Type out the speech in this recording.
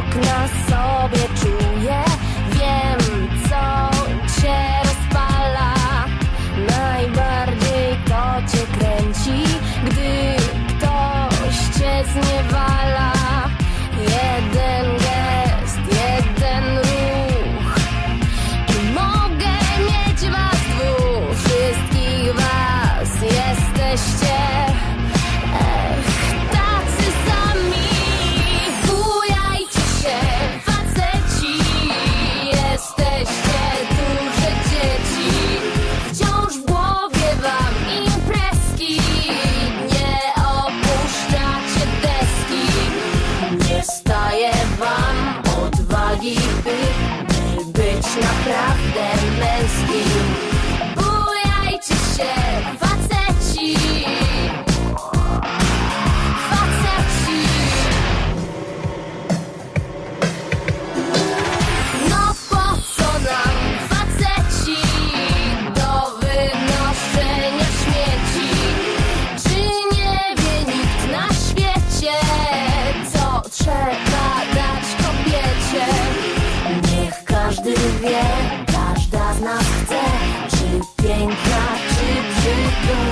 okna sobie czuję. Wiem, co cię rozpala. Najbardziej to cię kręci, gdy ktoś cię zniewala. Jeden gest, jeden ruch. I mogę mieć was dwóch, wszystkich was jesteście. By być naprawdę męskim. każdy wie, każda z nas chce Czy piękna, czy brzydka